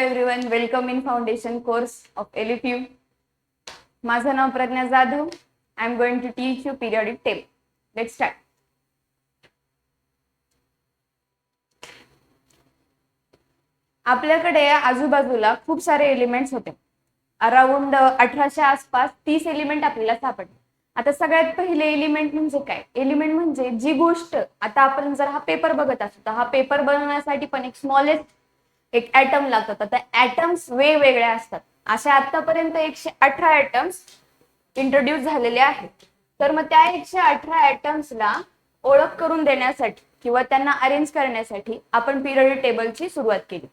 Everyone welcome in foundation course of एलिफ्यू माझं नाव Pragya Jadhav. I am going to teach you periodic table let start आपल्याकडे आजूबाजूला खूप सारे elements होते. Around अठराशे आसपास तीस एलिमेंट आपल्याला सापडले. आता सगळ्यात पहिले एलिमेंट म्हणजे काय? एलिमेंट म्हणजे जी गोष्ट आता आपण जर हा पेपर बघत असतो तर हा पेपर बनवण्यासाठी पण एक स्मॉलेस्ट एक ऍटम होता तर त्या ऍटम्स वेगवेगळ्या असतात. अशा आतापर्यंत एकशे अठरा ऍटम्स इंट्रोड्यूस झालेले आहेत. तर मग त्या एकशे अठरा ऍटम्सला ओळख करून देण्यासाठी किंवा त्यांना अरेंज करण्यासाठी आपण पिरियड टेबलची सुरुवात केली.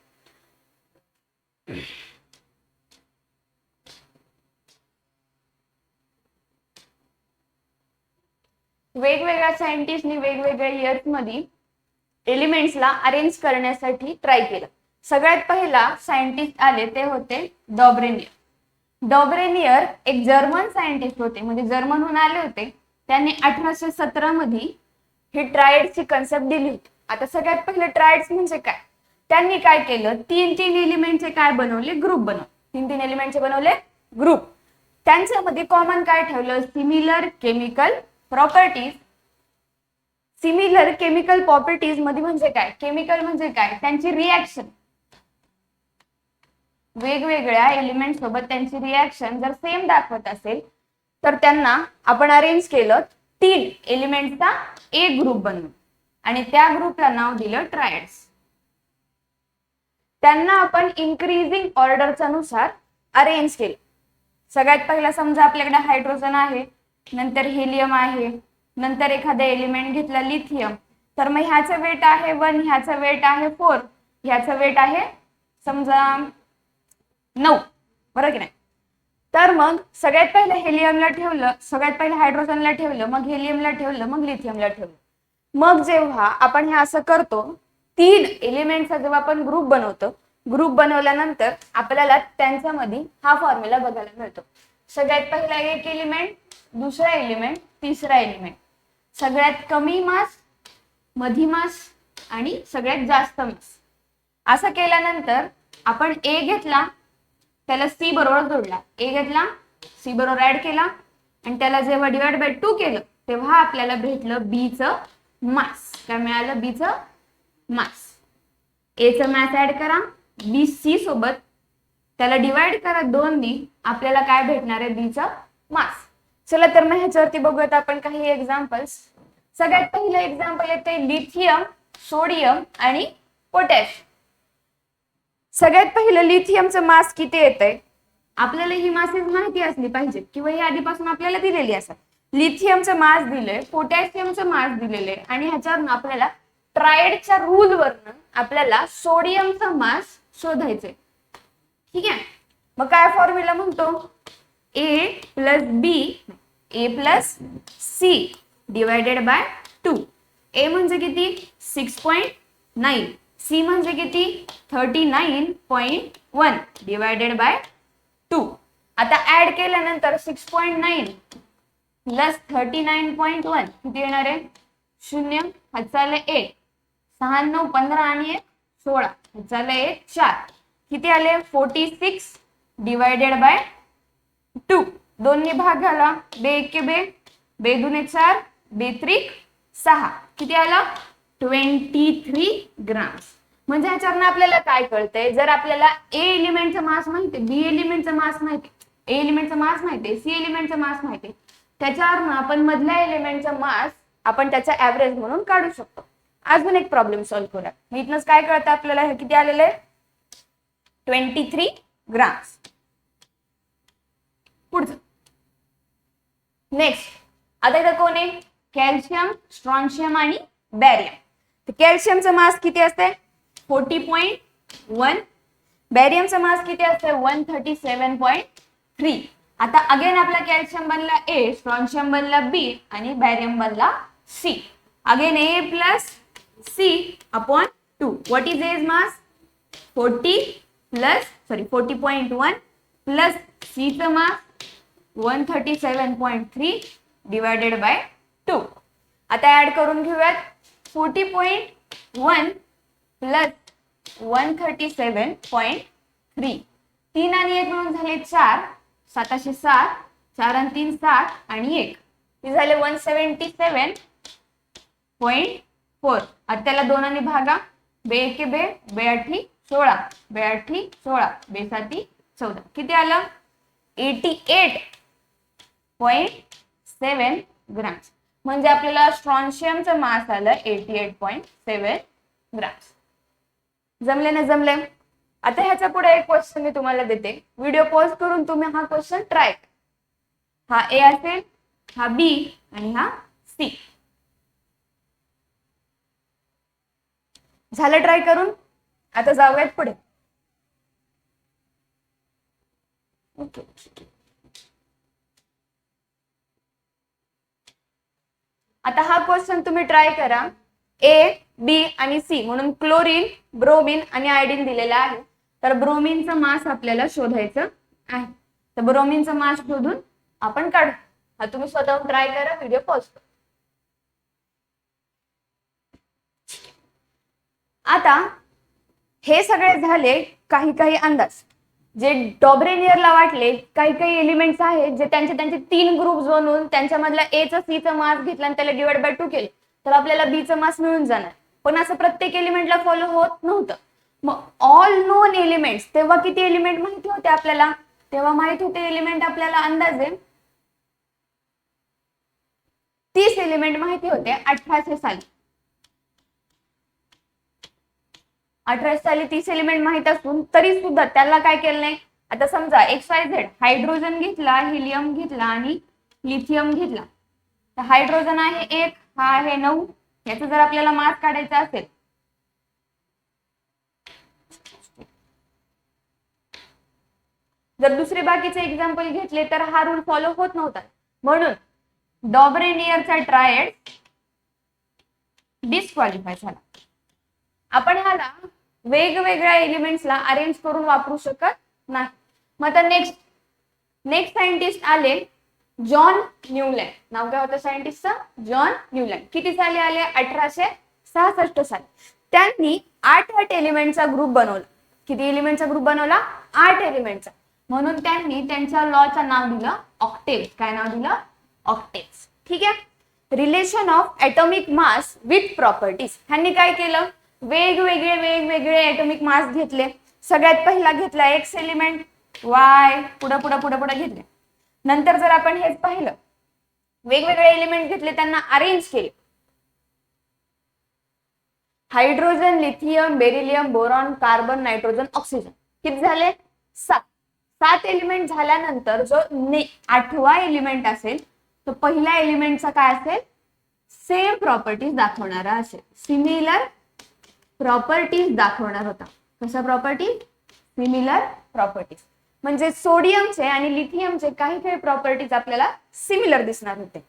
वेगवेगळ्या सायंटिस्टनी वेगवेगळ्या इयर्समध्ये एलिमेंट्सला अरेंज करण्यासाठी ट्राय केलं. सगळ्यात पहिला सायंटिस्ट आले ते होते डॉब्रेनियर. डॉब्रेनियर एक जर्मन सायंटिस्ट होते म्हणजे जर्मनहून आले होते. त्यांनी अठराशे सतरा मध्ये ही ट्रायड्सची कन्सेप्ट दिली होती. आता सगळ्यात पहिले ट्रायड्स म्हणजे काय? त्यांनी काय केलं? तीन तीन एलिमेंटचे काय बनवले? ग्रुप बनवले. तीन तीन एलिमेंटचे बनवले ग्रुप. त्यांच्यामध्ये कॉमन काय ठेवलं? Similar chemical properties similar chemical प्रॉपर्टीजमध्ये म्हणजे काय? केमिकल म्हणजे काय? त्यांची रिॲक्शन वेगवेगळ्या एलिमेंट सोबत त्यांची रिॲक्शन जर सेम दाखवत असेल तर त्यांना आपण अरेंज केलं तीन एलिमेंटचा एक ग्रुप बनवून आणि त्या ग्रुपला नाव दिलं ट्रायड्स त्यांना आपण इन्क्रीजिंग ऑर्डरच्या नुसार अरेंज केलं. सगळ्यात पहिला समजा आपल्याकडे हायड्रोजन आहे नंतर हेलियम आहे नंतर एखादा एलिमेंट घेतला लिथियम तर मग ह्याचं वेट आहे वन ह्याचं वेट आहे फोर ह्याचं वेट आहे समजा नऊ. बरं की नाही? तर मग सगळ्यात पहिलं हेलियमला ठेवलं सगळ्यात पहिलं हायड्रोजनला ठेवलं मग हेलियमला ठेवलं मग लिथियमला ठेवलं. मग जेव्हा आपण हे असं करतो तीन एलिमेंटचा जेव्हा आपण ग्रुप बनवतो ग्रुप बनवल्यानंतर आपल्याला त्यांच्यामध्ये हा फॉर्म्युला बघायला मिळतो. सगळ्यात पहिला एक एलिमेंट दुसरा एलिमेंट तिसरा एलिमेंट सगळ्यात कमी मास मधी मास आणि सगळ्यात जास्त मास असं केल्यानंतर आपण ए घेतला त्याला सी बरोबर जोडला ए घेतला सी बरोबर ऍड केला आणि त्याला जेव्हा डिवाइड बाय टू केलं तेव्हा आपल्याला भेटलं बीचं मास काय मिळालं? बीचं मास एचं मॅथ ऍड करा. बी सी सोबत त्याला डिवाइड करा दोन नी आपल्याला काय भेटणार आहे? बीचं मास चला तर मग ह्याच्यावरती बघूयात आपण काही एक्झाम्पल्स सगळ्यात पहिलं एक्झाम्पल येते लिथियम सोडियम आणि पोटॅश सगळ्यात पहिलं लिथियमचं मास किती येतंय? आपल्याला ही मासेस माहिती असली पाहिजे किंवा ही आधीपासून आपल्याला दिलेली असतात लिथियमचं मास दिलंय पोटॅशियमचं मास दिलेलं आहे आणि ह्याच्यावरून आपल्याला ट्रायडच्या रूल वरनं आपल्याला सोडियमचा मास शोधायचंय. ठीक आहे? मग काय फॉर्म्युला म्हणतो? A plus B A plus C divided by two A म्हणजे किती? सिक्स पॉईंट नाईन सी म्हणजे किती? Thirty nine point one divided by two आता ऍड केल्यानंतर six point nine plus thirty nine point one किती येणार आहे? शून्य. हातचाले एक. सहा नऊ पंधरा आणि एक. सोळा. हातचाले एक चार. किती आले? Forty six divided by two दोन्ही भाग झाला बे एके बे. बे दुने चार. बे त्रिक सहा. किती आलं? ट्वेंटी थ्री ग्राम्स म्हणजे याच्यावरनं आपल्याला काय कळतंय? जर आपल्याला ए एलिमेंटचा मास माहिती बी एलिमेंटचा मास माहिती ए एलिमेंटचा मास माहिती सी एलिमेंटचा मास माहिती त्याच्यावरनं आपण मधल्या एलिमेंटचा मास आपण त्याचा ऍव्हरेज म्हणून काढू शकतो. अजून एक प्रॉब्लेम सॉल्व्ह करूया. मी काय कळतं आपल्याला? हे किती आलेलं आहे? ट्वेंटी थ्री ग्राम्स पुढचं. नेक्स्ट आता इथं कोण आहे? कॅल्शियम स्ट्रॉन्शियम आणि बॅरियम कॅल्शियमचं मास किती असते फोर्टी पॉईंट वन. बॅरियमचं मास किती असते one thirty seven point three. आता अगेन आपला कॅल्शियम बनला ए स्ट्रॉन्शियम बनला बी आणि बॅरियम बनला C again A plus C upon two what is A's mass forty plus sorry forty point one plus सीचं mass one thirty seven point three divided by two आता add करून घेऊयात. Forty point one plus one thirty seven point three. तीन आणि एक म्हणून झाले चार साताशे सात चार आणि तीन सात आणि एक. हे झाले one seventy seven point four. आता त्याला दोनाने भागा. बे एके बे बे आठी सोळा. बे आठी सोळा बेसाती चौदा. किती आलं? Eighty eight point seven grams. म्हणजे आपल्याला स्ट्रॉन्शियमचं मास आलं eighty eight point seven grams. जमले ना जमले? आता ह्याच्या पुढे एक क्वेश्चन मी तुम्हाला देते. व्हिडिओ पॉज करून तुम्ही हा क्वेश्चन ट्राय हा ए असेल हा बी आणि हा सी झालं ट्राय करून? आता जाऊयात पुढे. ओके आता हा क्वेश्चन तुम्ही ट्राय करा. ए बी आणि सी म्हणून क्लोरीन ब्रोमिन आणि आयडिन दिलेला आहे. तर ब्रोमिनचं मास आपल्याला शोधायचं आहे. तर ब्रोमिनचं मास शोधून आपण काढू. हा तुम्ही स्वतःहून ट्राय करा व्हिडिओ पॉज आता हे सगळे झाले काही काही अंदाज. जे डॉब्रेनियरला वाटले काही काही एलिमेंट्स आहेत जे त्यांचे त्यांचे तीन ग्रुप बनवून त्यांच्यामधला एचा सीचा मास घेतला आणि त्याला डिवाइड बाय टू केले. तर आपल्याला बीचं मास मिळून जाणार. पण असं प्रत्येक एलिमेंटला फॉलो होत नव्हतं. मग ऑल नोन एलिमेंट्स तेव्हा किती एलिमेंट माहिती होते आपल्याला? तेव्हा माहीत होते एलिमेंट आपल्याला अंदाजे? तीस एलिमेंट माहिती होते अठराशे साली. अठराशे साली तीस एलिमेंट माहीत असून तरी सुद्धा त्याला काय केलं नाही? आता समजा एक्स वाय झेड हायड्रोजन घेतला हिलियम घेतला आणि लिथियम घेतला. तर हायड्रोजन आहे एक. हा आहे नऊ. याचा जर आपल्याला मास काढायचा असेल. जर दुसरे बाकीचे एक्झाम्पल घेतले तर हा रूल फॉलो होत नव्हता. म्हणून डॉबरेनियरचा ट्रायड डिस्क्वालिफाय झाला. आपण ह्याला वेगवेगळ्या एलिमेंट्सला अरेंज करून वापरू शकत नाही. मग आता नेक्स्ट नेक्स्ट सायंटिस्ट आले. John Newland. नाव काय होतं सायंटिस्टचं? जॉन न्यूलँड. किती साली आले? अठराशे सहासष्ट साली. त्यांनी आठ आठ एलिमेंटचा ग्रुप बनवला. किती एलिमेंटचा ग्रुप बनवला? आठ एलिमेंटचा. म्हणून त्यांनी त्यांच्या लॉचं नाव दिलं ऑक्टेव काय नाव दिलं? ऑक्टेव ठीक आहे? Relation of atomic mass with properties ह्यांनी काय केलं? वेगवेगळे वेगवेगळे ॲटॉमिक मास घेतले. सगळ्यात पहिला घेतला एक्स एलिमेंट वाय पुढं पुढं पुढं पुढं घेतले. नंतर जर आपण हेच पाहिलं वेगवेगळे एलिमेंट घेतले त्यांना अरेंज केले. Hydrogen lithium beryllium boron carbon nitrogen oxygen किती झाले? सात. सात एलिमेंट झाल्यानंतर जो ने आठवा एलिमेंट असेल तो पहिल्या एलिमेंटचा काय असेल? सेम प्रॉपर्टीज दाखवणारा असेल. सिमिलर प्रॉपर्टीज दाखवणार होता. कशा प्रॉपर्टी सिमिलर प्रॉपर्टीज म्हणजे सोडियमचे आणि लिथियमचे काही काही प्रॉपर्टीज आपल्याला सिमिलर दिसणार होते.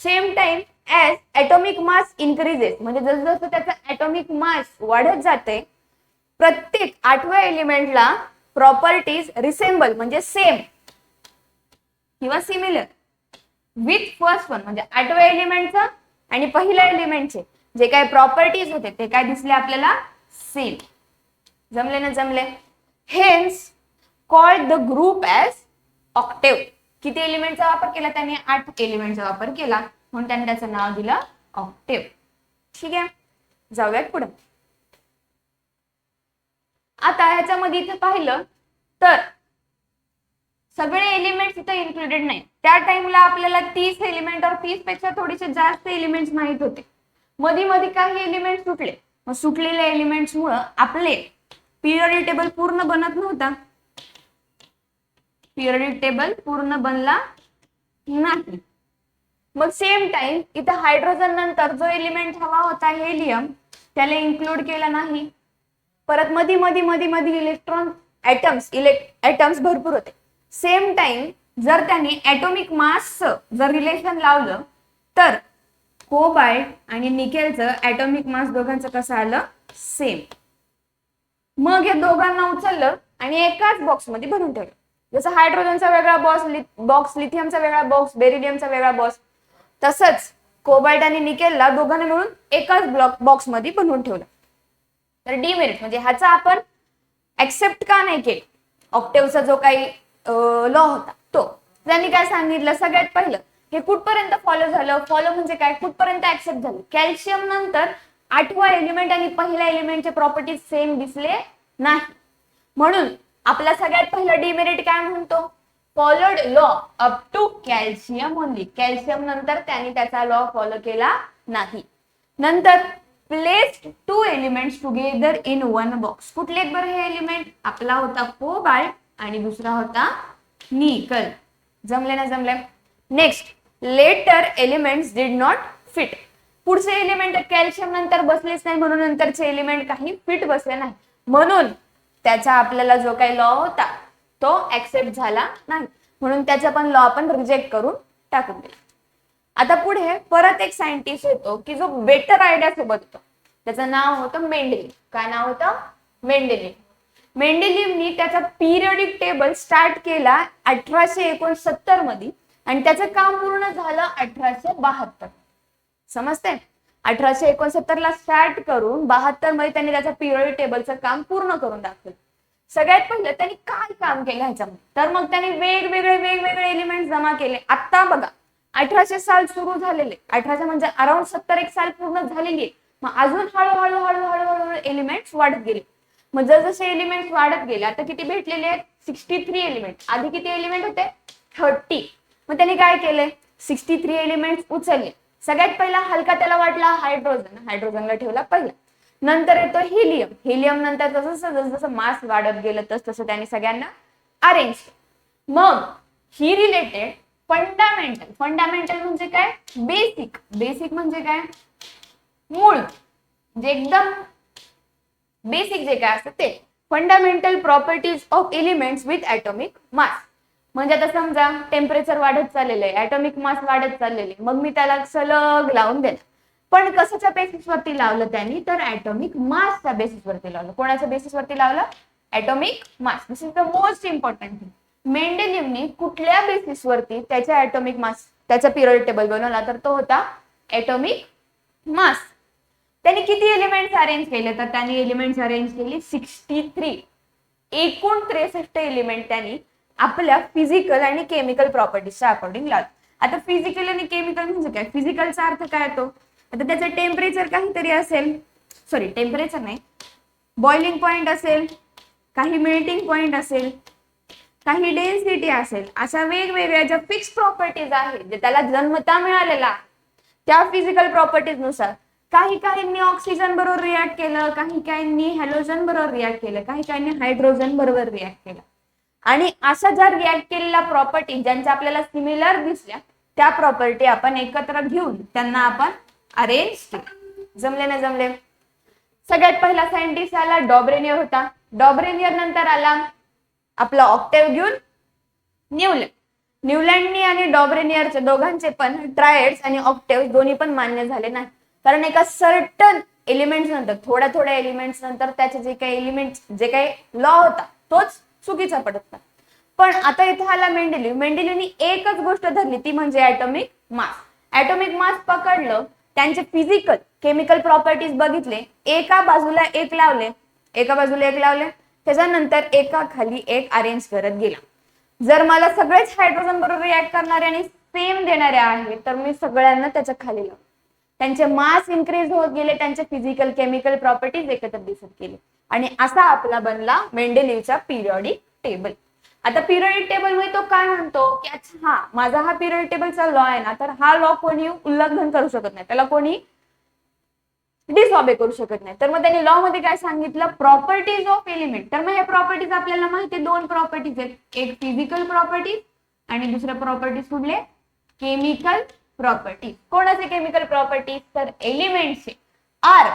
Same time as atomic mass increases म्हणजे जसजसं जसं त्याचा ऍटॉमिक मास वाढत जाते प्रत्येक आठव्या एलिमेंटला प्रॉपर्टीज रिसेंबल म्हणजे सेम किंवा सिमिलर विथ फर्स्ट वन म्हणजे आठव्या एलिमेंटचं आणि पहिल्या एलिमेंटचे जे काही प्रॉपर्टीज होते ते काय दिसले आपल्याला? सेम जमले ना जमले? Hence called the group as octave किती एलिमेंटचा वापर केला त्यांनी? आठ एलिमेंटचा वापर केला. म्हणून त्यांनी त्याचं नाव दिलं ऑक्टेव ठीक आहे? जाऊयात पुढे. आता ह्याच्यामध्ये इथं पाहिलं तर सगळे एलिमेंट्स इथं इन्क्लुडेड नाही. त्या टाइमला आपल्याला तीस एलिमेंट और तीसपेक्षा थोडेसे जास्त एलिमेंट्स माहीत होते. मध्ये मध्ये काही एलिमेंट सुटले. मग सुटलेल्या एलिमेंट्स मुळे आपले पिरियडिक टेबल पूर्ण बनत नव्हता. पिरियडिक टेबल पूर्ण बनला नाही. मग सेम टाइम इथं हायड्रोजन नंतर जो एलिमेंट हवा होता हेलियम त्याला इन्क्लूड केला नाही. परत मधी मधी मधी मधी इलेक्ट्रॉन ऍटम्स इलेक्ट ऍटम्स भरपूर होते. सेम टाइम जर त्यांनी ऍटोमिक मास जर रिलेशन लावलं तर कोबाल्ट आणि निकेलचं ऍटोमिक मास दोघांचं कसं आलं? सेम मग हे दोघांना उचललं आणि एकाच बॉक्समध्ये भरून ठेवलं. जसं हायड्रोजनचा वेगळा बॉक्स बॉक्स लिथियमचा वेगळा बॉक्स बेरिडियमचा वेगळा बॉक्स तसंच कोबाल्ट आणि निकेलला दोघांना मिळून एकाच ब्लॉक बॉक्समध्ये बनवून ठेवलं. तर डिमेरिट म्हणजे ह्याचा आपण ऍक्सेप्ट का नाही केले? ऑक्टेव्हचा जो काही लॉ होता तो. त्यांनी काय सांगितलं? सगळ्यात पहिलं हे कुठपर्यंत फॉलो झालं? फॉलो म्हणजे काय? कुठपर्यंत ऍक्सेप्ट झालं? कॅल्शियम नंतर आठवा एलिमेंट आणि पहिल्या एलिमेंटचे प्रॉपर्टीज सेम दिसले नाही. म्हणून आपला सगळ्यात पहिला डिमेरिट काय म्हणतो? Followed law up to calcium only calcium नंतर त्यांनी त्याचा लॉ फॉलो केला नाही. नंतर placed two elements together in one box कुठले बरं हे एलिमेंट आपला होता कोबाल्ट आणि दुसरा होता निकल जमले ना जमले? Next later elements did not fit पुढचे एलिमेंट कॅल्शियम नंतर बसलेच नाही म्हणून नंतरचे एलिमेंट काही फिट बसले नाही. म्हणून त्याचा आपल्याला जो काही लॉ होता तो ऍक्सेप्ट झाला नाही. म्हणून त्याचा पण लॉ आपण रिजेक्ट करून टाकून दिला. आता पुढे परत एक सायंटिस्ट येतो की जो बेटर आयडिया सोबत होतो. त्याचं नाव होतं मेंडेलिम काय नाव होतं? मेंडेलिम मेंडेलिमनी त्याचा पिरियडिक टेबल स्टार्ट केला अठराशे एकोणसत्तरमध्ये आणि त्याचं काम पूर्ण झालं अठराशे बहात्तर. समजते? अठराशे एकोणसत्तर ला स्टार्ट करून बहात्तरमध्ये त्यांनी त्याचा पिरियड टेबलचं काम पूर्ण करून दाखवलं. सगळ्यात पहिलं त्यांनी काय काम केलं ह्याच्यामध्ये? तर मग त्यांनी वेगवेगळे वेगवेगळे एलिमेंट जमा केले. आता बघा अठराशे साल सुरू झालेले. अठराशे म्हणजे अराउंड सत्तर एक साल पूर्ण झालेली. आहे मग अजून हळूहळू हळूहळू हळूहळू एलिमेंट्स वाढत गेले. मग जसजसे एलिमेंट्स वाढत गेले आता किती भेटलेले आहेत? सिक्स्टी थ्री एलिमेंट आधी किती एलिमेंट होते? थर्टी मग त्यांनी काय केले? सिक्स्टी थ्री एलिमेंट उचलले. सगळ्यात पहिला हलका त्याला वाटला हायड्रोजन. हायड्रोजनला ठेवला पहिला. नंतर येतो हिलियम. हिलियम नंतर जसं जसं जसं मास वाढत गेलं तस तसं त्यांनी सगळ्यांना अरेंज मग ही रिलेटेड फंडामेंटल फंडामेंटल म्हणजे काय? बेसिक बेसिक म्हणजे काय? मूळ. जे एकदम बेसिक जे काय असतं ते. Fundamental properties of elements with atomic mass म्हणजे आता समजा टेम्परेचर वाढत चाललेलं आहे ऍटॉमिक मास वाढत चाललेले मग मी त्याला सलग लावून देणार. पण कशाच्या बेसिसवरती लावलं त्यांनी? तर ऍटॉमिक मासच्या बेसिसवरती लावलं. कोणाच्या बेसिसवरती लावलं? Atomic mass this is the most important thing मेंडेलिव्हनी कुठल्या बेसिसवरती त्याच्या ऍटॉमिक मास त्याचा पिरियड टेबल बनवला? तर तो होता ऍटॉमिक मास त्यांनी किती एलिमेंट्स अरेंज केले? तर त्यांनी एलिमेंट्स अरेंज केली सिक्स्टी थ्री एकूण त्रेसष्ट एलिमेंट त्यांनी आपल्या फिजिकल आणि केमिकल प्रॉपर्टीजच्या अकॉर्डिंग लावले आता फिजिकल आणि केमिकल म्हणजे काय? फिजिकलचा अर्थ काय येतो आता त्याचं टेम्परेचर काहीतरी असेल. सॉरी टेम्परेचर नाही. बॉइलिंग पॉइंट असेल. काही मेल्टिंग पॉइंट असेल. काही डेन्सिटी असेल. अशा वेगवेगळ्या ज्या फिक्स प्रॉपर्टीज आहेत जे त्याला जन्मता मिळालेला त्या फिजिकल प्रॉपर्टीजनुसार काही काहींनी ऑक्सिजन बरोबर रिॲक्ट केलं काही काहींनी हॅलोजन बरोबर रिॲक्ट केलं काही काहींनी हायड्रोजन बरोबर रिॲक्ट केलं. आणि अशा ज्या रिॲक्ट केलेल्या प्रॉपर्टी ज्यांच्या आपल्याला सिमिलर दिसल्या त्या प्रॉपर्टी आपण एकत्र घेऊन त्यांना आपण अरेंज केलं. जमले ना जमले? सगळ्यात पहिला सायंटिस्ट आला डॉब्रेनियर होता. डॉब्रेनियर नंतर आला आपला ऑक्टेव घेऊन न्यूलँड न्यूलँडनी आणि डॉब्रेनियरचे दोघांचे पण ट्रायड्स आणि ऑक्टेव्ह दोन्ही पण मान्य झाले नाही. कारण एका सर्टन एलिमेंट्स नंतर थोड्या थोड्या एलिमेंट्स नंतर त्याचे जे काही एलिमेंट्स जे काही लॉ होता तोच चुकीचा पडत पण आता इथे आला मेंडेलिव्ह मेंडेलिव्हनी एकच गोष्ट धरली ती म्हणजे ऍटॉमिक मास. ऍटॉमिक मास पकडलं त्यांचे फिजिकल केमिकल प्रॉपर्टीज बघितले एका बाजूला एक लावले एका बाजूला एक लावले त्याच्यानंतर एका खाली एक अरेंज करत गेला. जर मला सगळेच हायड्रोजन बरोबर रिॲक्ट करणारे आणि सेम देणारे आहेत तर मी सगळ्यांना त्याच्याखाली लावले त्यांचे मास इन्क्रीज होत गेले त्यांचे फिजिकल केमिकल प्रॉपर्टीज एकत्र दिसत गेले. आणि असा आपला बनला मेंडेलिव्हचा पिरियॉडिक टेबल. आता पिरियडिक टेबलमध्ये तो काय म्हणतो? की अच्छा हा माझा हा पिरियड टेबलचा लॉ आहे ना तर हा लॉ कोणी उल्लंघन करू शकत नाही. त्याला कोणी डिसऑबे करू शकत नाही. तर मग त्यांनी लॉ मध्ये काय सांगितलं? प्रॉपर्टीज ऑफ एलिमेंट तर मग हे प्रॉपर्टीज आपल्याला माहिती दोन प्रॉपर्टीज आहेत. एक फिजिकल प्रॉपर्टीज आणि दुसऱ्या प्रॉपर्टीज कुठले? केमिकल प्रॉपर्टीज कोणाचे केमिकल प्रॉपर्टीज तर एलिमेंटचे आर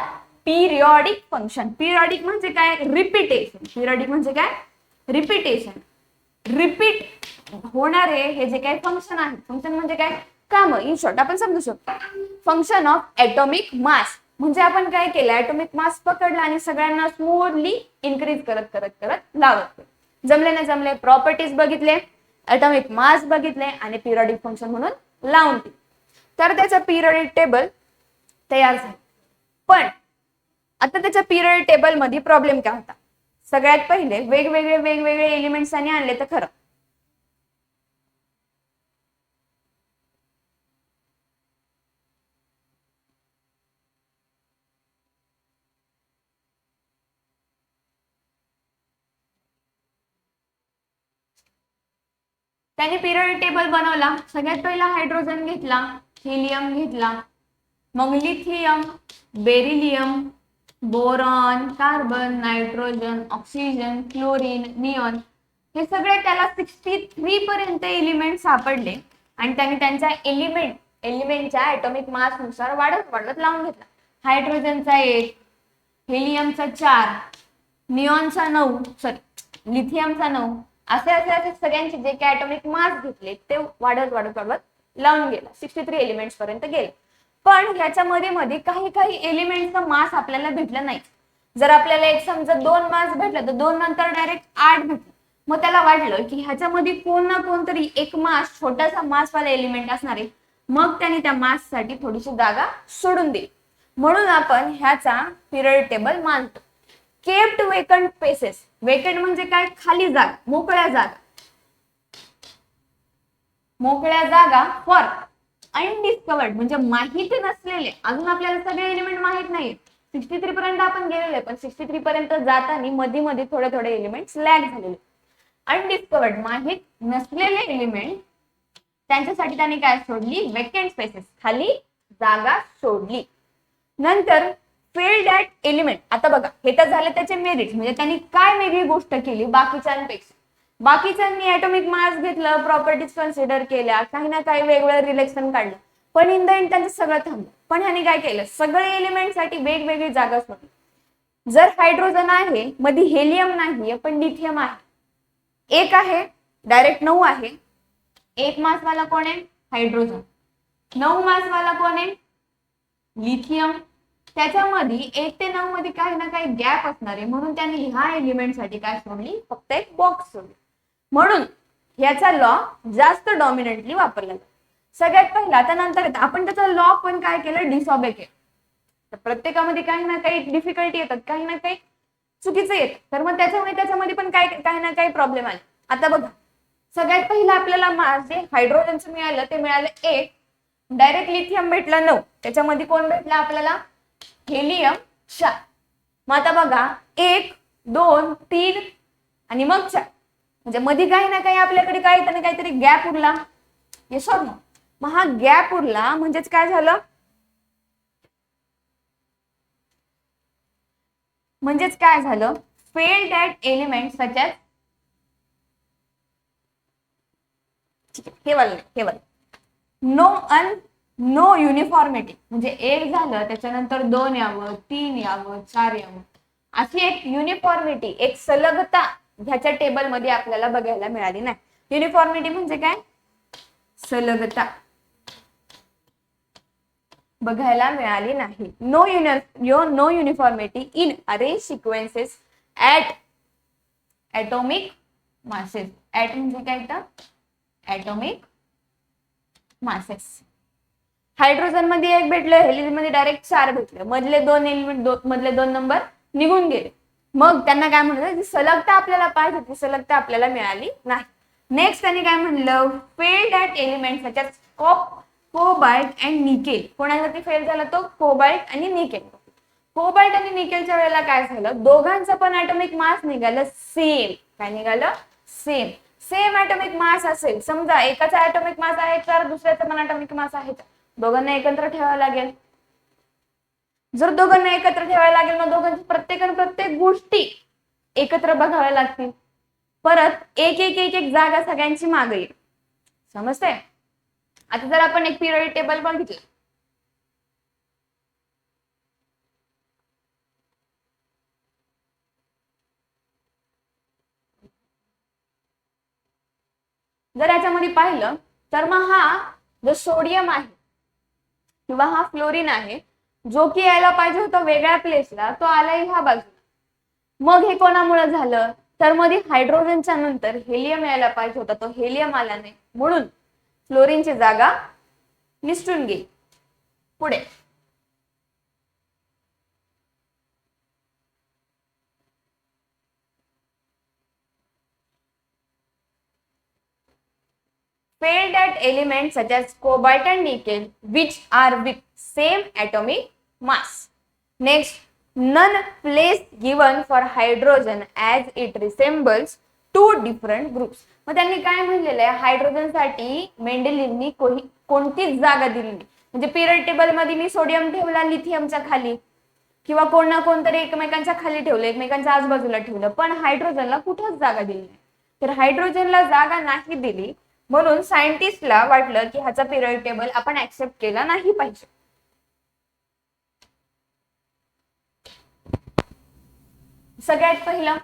पिरियॉडिक फंक्शन. पिरियॉडिक म्हणजे काय? रिपिटेशन. पिरियॉडिक म्हणजे काय? रिपिटेशन. रिपीट होणारे हे जे काही फंक्शन आहे फंक्शन म्हणजे काय? काम. इन शॉर्ट आपण समजू शकतो. फंक्शन ऑफ ॲटॉमिक मास म्हणजे आपण काय केलं ॲटॉमिक मास पकडला आणि सगळ्यांना स्मूथली इन्क्रीज करत करत करत लावत. जमले ना जमले प्रॉपर्टीज बघितले ॲटॉमिक मास बघितले आणि पिरियॉडिक फंक्शन म्हणून लावून तर त्याचं पिरियॉडिक टेबल तयार झालं. पण आता त्याच्या पिरियड टेबलमध्ये प्रॉब्लेम काय होता? सगळ्यात पहिले वेगवेगळे वेगवेगळे एलिमेंट्स त्यांनी आणले तर खरं. त्यांनी पिरियड टेबल बनवला. सगळ्यात पहिला हायड्रोजन घेतला हिलियम घेतला मग lithium beryllium boron carbon nitrogen oxygen chlorine neon हे सगळे त्याला सिक्स्टी थ्री पर्यंत एलिमेंट सापडले. आणि त्यांनी त्यांच्या एलिमेंट एलिमेंटच्या ॲटॉमिक मासनुसार वाढत वाढत लावून घेतला. हायड्रोजनचा एक हेलियमचा चार नियॉनचा नऊ सॉरी लिथियमचा नऊ असे असे असे सगळ्यांचे जे काही ॲटॉमिक मास घेतले ते वाढत वाढत वाढवत लावून गेला. सिक्स्टी थ्री एलिमेंट्स पर्यंत गेले. पण ह्याच्या मध्ये मध्ये काही काही एलिमेंटचा मास आपल्याला भेटलं नाही. जर आपल्याला एक समजा दोन मास भेटलं तर दोन नंतर डायरेक्ट आठ भेटलं. मग त्याला वाटलं की ह्याच्यामध्ये कोण ना कोणतरी एक मास छोटासा मासवाला एलिमेंट असणार आहे. मग त्याने त्या माससाठी थोडीशी जागा सोडून दिली. म्हणून आपण ह्याचा पिरियड टेबल मानतो. केप्ट वेकंट पेसेस वेकंट म्हणजे काय? खाली जागा मोकळ्या जागा. मोकळ्या जागा फॉर अनडिस्कवर्ड म्हणजे माहिती नसलेले. अजून आपल्याला सगळे एलिमेंट माहीत नाही सिक्स्टी थ्री पर्यंत आपण गेलेले पण सिक्स्टी थ्री पर्यंत जाताना मध्ये मध्ये थोडे थोडे एलिमेंट लॅग झालेले. अनडिस्कवर्ड माहीत नसलेले एलिमेंट त्यांच्यासाठी त्यांनी काय सोडली वेकेंट स्पेसेस खाली जागा सोडली नंतर फेल्ड ऍट एलिमेंट आता बघा हे तर झालं त्याचे मेरिट म्हणजे त्यांनी काय वेगळी गोष्ट केली बाकीच्यांपेक्षा? बाकीच्यांनी ॲटॉमिक मास घेतलं प्रॉपर्टीज कन्सिडर केल्या काही ना काही वेगवेगळं रिलेक्शन काढलं. पण इन द एंड त्यांचं सगळं थांबलं. पण ह्याने काय केलं? सगळे एलिमेंटसाठी वेगवेगळी जागा सोडली. जर हायड्रोजन आहे मध्ये हेलियम नाहीये पण लिथियम आहे. एक आहे डायरेक्ट नऊ आहे. एक मासवाला कोण आहे? हायड्रोजन नऊ मासवाला कोण आहे? लिथियम त्याच्यामध्ये एक ते नऊ मध्ये काही ना काही गॅप असणार आहे. म्हणून त्यांनी ह्या एलिमेंटसाठी काय सोडली? फक्त एक बॉक्स सोडली. म्हणून ह्याचा लॉ जास्त डॉमिनंटली वापरला जातो. सगळ्यात पहिला आता नंतर आपण त्याचा लॉ पण काय केलं? डिसॉबे केलं. तर प्रत्येकामध्ये काही ना काही डिफिकल्टी येतात काही ना काही चुकीचं येत. तर मग त्याच्यामुळे त्याच्यामध्ये पण काय काही ना काही प्रॉब्लेम आले. आता बघा सगळ्यात पहिलं आपल्याला मा- जे हायड्रोजनचं मिळालं ते मिळालं एक. डायरेक्ट लिथियम भेटला नऊ. त्याच्यामध्ये कोण भेटला? आपल्याला हेलियम चार. मग आता बघा एक दोन तीन आणि मग चार. म्हणजे मध्ये काही ना काही आपल्याकडे काय ना काहीतरी गॅप उरला. येस ना मग हा गॅप उरला म्हणजेच काय झालं? म्हणजेच काय झालं? फेल दॅट एलिमेंट सच केवल केवल नो अन नो युनिफॉर्मिटी म्हणजे एक झालं त्याच्यानंतर दोन यावं तीन यावं चार यावं. अशी एक युनिफॉर्मिटी एक सलगता ह्याच्या टेबलमध्ये आपल्याला बघायला मिळाली नाही. युनिफॉर्मिटी म्हणजे काय? सलगता. बघायला मिळाली नाही. No युनियो no uniformity in arrange sequences at atomic masses at म्हणजे काय तर ऍटोमिक मासेस हायड्रोजनमध्ये एक भेटलं हेलियममध्ये डायरेक्ट चार भेटले. मधले दोन एलिमेंट मधले दोन नंबर निघून गेले. मग त्यांना काय म्हणलं सलगता आपल्याला पाहिजे ती सलगता आपल्याला मिळाली नाही. नेक्स्ट त्यांनी काय म्हणलं फेल्ड ॲट एलिमेंट सच कॉप कोबाल्ट अँड निकेल कोणासाठी फेल झाला तो? कोबाल्ट आणि निकेल कोबाल्ट आणि निकेलच्या वेळेला काय झालं? दोघांचं पण ऍटॉमिक मास निघालं सेम काय निघालं? सेम सेम ऍटॉमिक मास असेल. समजा एकाचा ऍटॉमिक मास आहे तर दुसऱ्याचा पण ऍटॉमिक मास आहे. दोघांना एकत्र ठेवावं लागेल. जर दोघांना एकत्र ठेवायला लागेल मग दोघांची प्रत्येकाने प्रत्येक गोष्टी एकत्र बघाव्या लागतील. परत एक एक एक एक जागा सगळ्यांची माग येईल. समजते आता जर आपण एक पिरियड टेबल बघितलं. जर याच्यामध्ये पाहिलं तर मग हा जो सोडियम आहे किंवा हा फ्लोरीन आहे जो की यायला पाहिजे होता वेगळ्या प्लेसला तो आलाय ह्या बाजूला. मग हे कोणामुळे झालं? तर मध्ये हायड्रोजनच्या नंतर हेलियम यायला पाहिजे होता तो हेलियम आला नाही म्हणून फ्लोरीनची जागा निसटून गेली. पुढे. Failed at elements such as cobalt and nickel which are with same atomic mass. Next, none place given for hydrogen as it resembles two different groups. मग त्यांनी काय म्हणलेलं आहे? हायड्रोजनसाठी मेंडेलिव्हनी कोणतीच जागा दिली नाही म्हणजे पिरियड टेबलमध्ये मी सोडियम ठेवला लिथियमच्या खाली. किंवा कोण ना कोणतरी एकमेकांच्या खाली ठेवलं एकमेकांच्या आजूबाजूला ठेवलं. पण हायड्रोजनला कुठंच जागा दिली नाही. तर हायड्रोजनला जागा नाही दिली म्हणून सायंटिस्टला वाटलं की ह्याचा पिरियड टेबल आपण ऍक्सेप्ट केला नाही पाहिजे. सगळ्यात पहिला.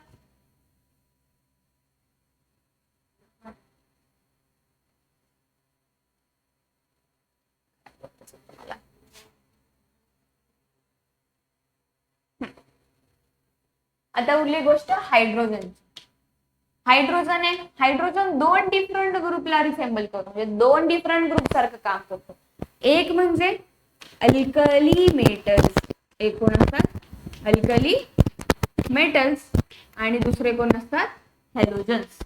आता उरली गोष्ट हायड्रोजन हायड्रोजन आहे. हायड्रोजन दोन डिफरंट ग्रुपला रिसेंबल करतो. म्हणजे दोन डिफरंट ग्रुप सारखं काम करतो. एक म्हणजे अल्कली मेटल्स एक कोण असतात? अल्कली मेटल्स आणि दुसरे कोण असतात? हॅलोजन्स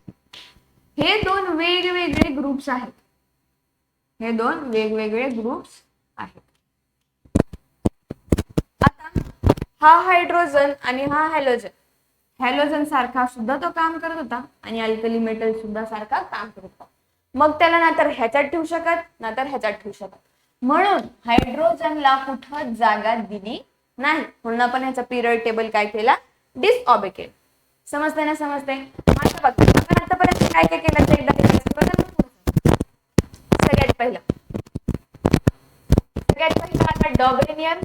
हे दोन वेगवेगळे ग्रुप्स आहेत. हे दोन वेगवेगळे ग्रुप्स आहेत. आता हा हायड्रोजन आणि हा हॅलोजन हॅलोजन सारखा सुद्धा तो काम करत होता आणि अल्कली मेटल सुद्धा सारखा काम करत होता. मग त्याला ना तर ह्याच्यात ठेवू शकत ना तर ह्याच्यात ठेवू शकत. म्हणून हायड्रोजनला कुठं जागा दिली नाही. म्हणून आपण ह्याचा पिरियड टेबल काय केला? डिसऑबिकेट समजते ना समजते आपण आतापर्यंत काय काय केलं? एकदा सगळ्यात पहिलं. सगळ्यात पहिलं आता डॉबरेनियन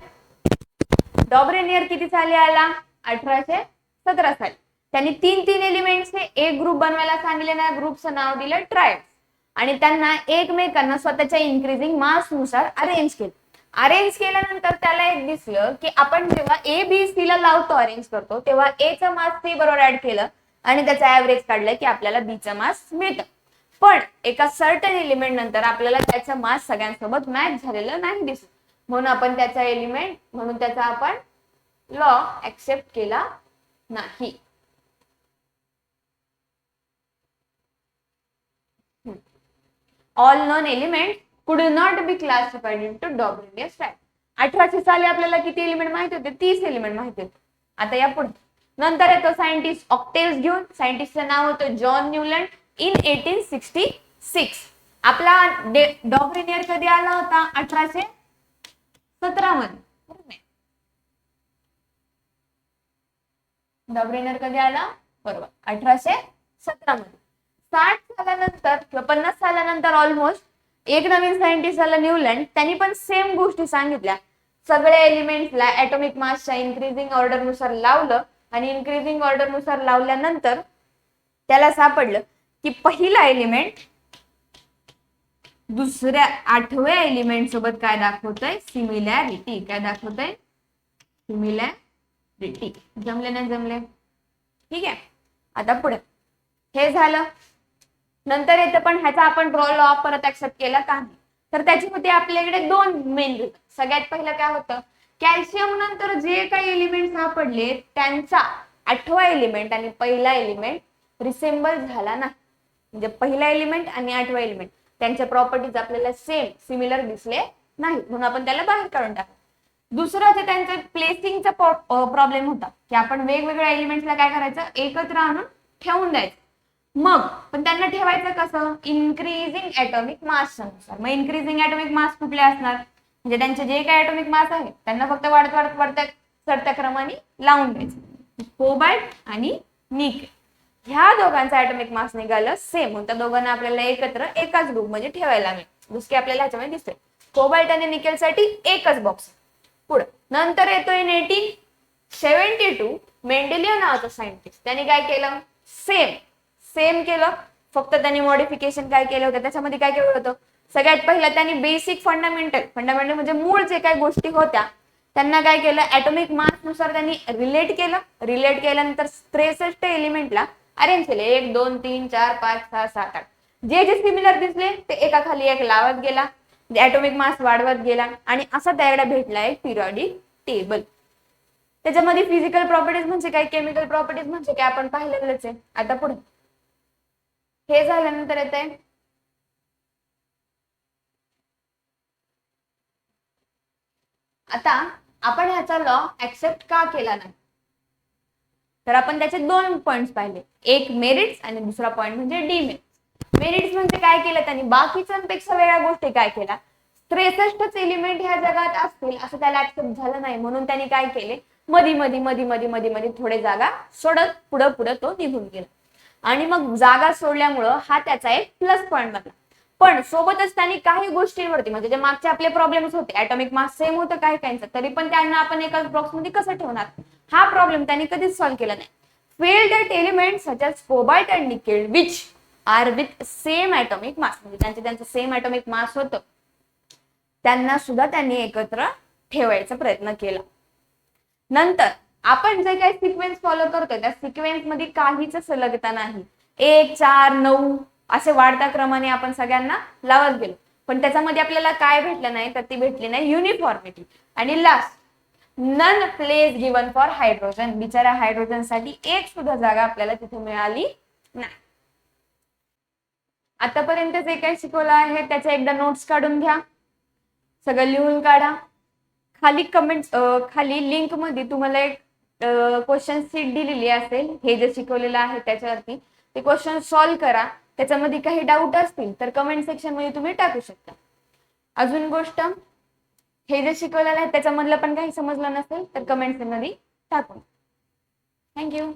डॉबरेनियर किती साली आला? अठराशे सतरा साली. त्यांनी तीन तीन एलिमेंट्स हे एक ग्रुप बनवायला सांगितले ना ग्रुपचं नाव दिलं ट्रायड्स आणि त्यांना एकमेकांना स्वतःच्या इन्क्रीजिंग मासनुसार अरेंज केलं. अरेंज केल्यानंतर त्याला एक दिसलं की आपण जेव्हा ए बी सी ला लावतो अरेंज करतो तेव्हा ए चं मास सी बरोबर ऍड केलं आणि त्याचा ऍव्हरेज काढलं की आपल्याला बी चं मास मिळतं. पण एका सर्टन एलिमेंट नंतर आपल्याला त्याचं मास सगळ्यांसोबत मॅच झालेलं नाही दिसत. म्हणून आपण त्याचा एलिमेंट म्हणून त्याचा आपण लॉ ऍक्सेप्ट केला. नाही. All known element could not be classified into Dobereiner's fact अठराशे साली आपल्याला किती एलिमेंट माहिती होते? तीस एलिमेंट माहिती होते. आता या पुढे. नंतर येतो सायंटिस्ट ऑक्टेव्स घेऊन. सायंटिस्टचं नाव होतं John Newland in eighteen sixty six आपला डॉबरेनियर कधी आला होता? अठराशे सतरा मध्ये बरोबर आहे? डॉबरेनर कधी आला? बरोबर. अठराशे सतरा मध्ये साठ सालानंतर किंवा पन्नास सालानंतर ऑलमोस्ट एक नवीन सायंटिस्ट आला न्यूलँड. त्यांनी पण सेम गोष्टी सांगितल्या. सगळ्या एलिमेंट्सला ऍटॉमिक मासच्या इन्क्रीजिंग ऑर्डरनुसार लावलं आणि इन्क्रीजिंग ऑर्डरनुसार लावल्यानंतर त्याला सापडलं की पहिला एलिमेंट दुसऱ्या आठव्या एलिमेंट सोबत काय दाखवतय? सिमिलॅरिटी काय दाखवतोय? ठीक जमले नाही जमले. ठीक आहे. आता पुढे. हे झालं. नंतर येतं पण ह्याचा आपण ड्रॉ लॉ परत ऍक्सेप्ट केला का नाही? तर त्याच्यामध्ये आपल्याकडे दोन मेन सगळ्यात पहिलं काय होतं? कॅल्शियम नंतर जे काही एलिमेंट सापडले त्यांचा आठवा एलिमेंट आणि पहिला एलिमेंट रिसेंबल झाला नाही म्हणजे पहिला एलिमेंट आणि आठवा एलिमेंट त्यांच्या प्रॉपर्टीज आपल्याला सेम सिमिलर दिसले नाही. म्हणून आपण त्याला बाहेर काढून टाकतो दुसरं जे त्यांचं प्लेसिंगचा प्रॉब्लेम होता की आपण वेगवेगळ्या एलिमेंट्सला काय करायचं? एकत्र आणून ठेवून द्यायचं. मग पण त्यांना ठेवायचं कसं? इन्क्रीजिंग ऍटॉमिक मासनुसार. मग इन्क्रीजिंग ऍटॉमिक मास कुठले असणार? म्हणजे त्यांचे जे काही ऍटॉमिक मास आहे त्यांना फक्त वाढत वाढत वाढत्या चढत्या क्रमाने लावून द्यायचं. कोबाल्ट आणि निक ह्या दोघांचा ऍटॉमिक मास निघालं सेम म्हणून त्या दोघांना आपल्याला एकत्र एकाच ग्रुप म्हणजे ठेवायला मिळेल. दुसरी आपल्याला ह्याच्यामध्ये दिसते. कोबाल्ट आणि निकेलसाठी एकच बॉक्स पुढे. नंतर येतोय एटीन सेव्हन्टी टू मेंडेलियन नावाचा सायंटिस्ट त्यांनी काय केलं? सेम सेम केलं. फक्त त्यांनी मॉडिफिकेशन काय केलं होतं? त्याच्यामध्ये काय केलं होतं? सगळ्यात पहिलं त्यांनी बेसिक फंडामेंटल फंडामेंटल म्हणजे मूळ जे काही गोष्टी होत्या त्यांना काय केलं? ऍटॉमिक मासनुसार त्यांनी रिलेट केलं. रिलेट केल्यानंतर त्रेसष्ट एलिमेंटला अरेंज केले. एक दोन तीन चार पाच सहा सात आठ. जे जे सिमिलर दिसले ते एका खाली एक लावत गेला. ॲटोमिक मास वाढवत गेला आणि असा त्याकडे भेटला एक पिरियॉडिक टेबल त्याच्यामध्ये फिजिकल प्रॉपर्टीज म्हणजे काय? केमिकल प्रॉपर्टीज म्हणजे काय? आपण पाहिलेलंच आहे. आता पुढे. हे झाल्यानंतर येत आहे आता आपण ह्याचा लॉ ऍक्सेप्ट का केला नाही? तर आपण त्याचे दोन पॉइंट पाहिले. एक मेरिट्स आणि दुसरा पॉइंट म्हणजे डीमेरिट मेरिट्स म्हणजे काय केलं त्यांनी? बाकीच्यांपेक्षा वेगळ्या गोष्टी काय केल्या? त्रेसष्टच एलिमेंट ह्या जगात असतील असं त्याला ऍक्सेप्ट झालं नाही. म्हणून त्यांनी काय केले? मधी मधी मधी मधी मधी मधी थोडे जागा सोडत पुढं पुढं तो निघून गेला. आणि मग जागा सोडल्यामुळं हा त्याचा एक प्लस पॉईंट बनला. पण सोबतच त्यांनी काही गोष्टींवरती म्हणजे जे मागचे आपले प्रॉब्लेम्स होते ऍटॉमिक मास सेम होतं काही काहींचं तरी पण त्यांना आपण एकाच बॉक्समध्ये कसं ठेवणार? हा प्रॉब्लेम त्यांनी कधीच सॉल्व्ह केला नाही. Fail that element such as cobalt and nickel which are with same atomic mass म्हणजे त्यांचे त्यांचं सेम ऍटॉमिक मास होतं. त्यांना सुद्धा त्यांनी एकत्र ठेवायचा प्रयत्न केला. नंतर आपण जे काही सिक्वेन्स फॉलो करतोय त्या सिक्वेन्समध्ये काहीच सलगता नाही. एक चार नऊ असे वाढत्या क्रमाने आपण सगळ्यांना लावत गेलो. पण त्याच्यामध्ये आपल्याला काय भेटलं नाही तर ती भेटली नाही युनिफॉर्मिटी आणि last none place given for hydrogen बिचारा हायड्रोजनसाठी एक सुद्धा जागा आपल्याला तिथे मिळाली नाही. आतापर्यंत जे काही शिकवलं आहे त्याच्या एकदा नोट्स काढून घ्या. सगळं लिहून काढा. खाली कमेंट खाली लिंकमध्ये तुम्हाला एक क्वेश्चन सीट दिलेली असेल हे जे शिकवलेलं आहे त्याच्यावरती ते क्वेश्चन सॉल्व्ह करा. त्याच्यामध्ये काही डाऊट असतील तर कमेंट सेक्शनमध्ये तुम्ही टाकू शकता. अजून गोष्ट हे जे शिकवलेलं आहे त्याच्यामधलं पण काही समजलं नसेल तर कमेंटमध्ये टाकून. थँक्यू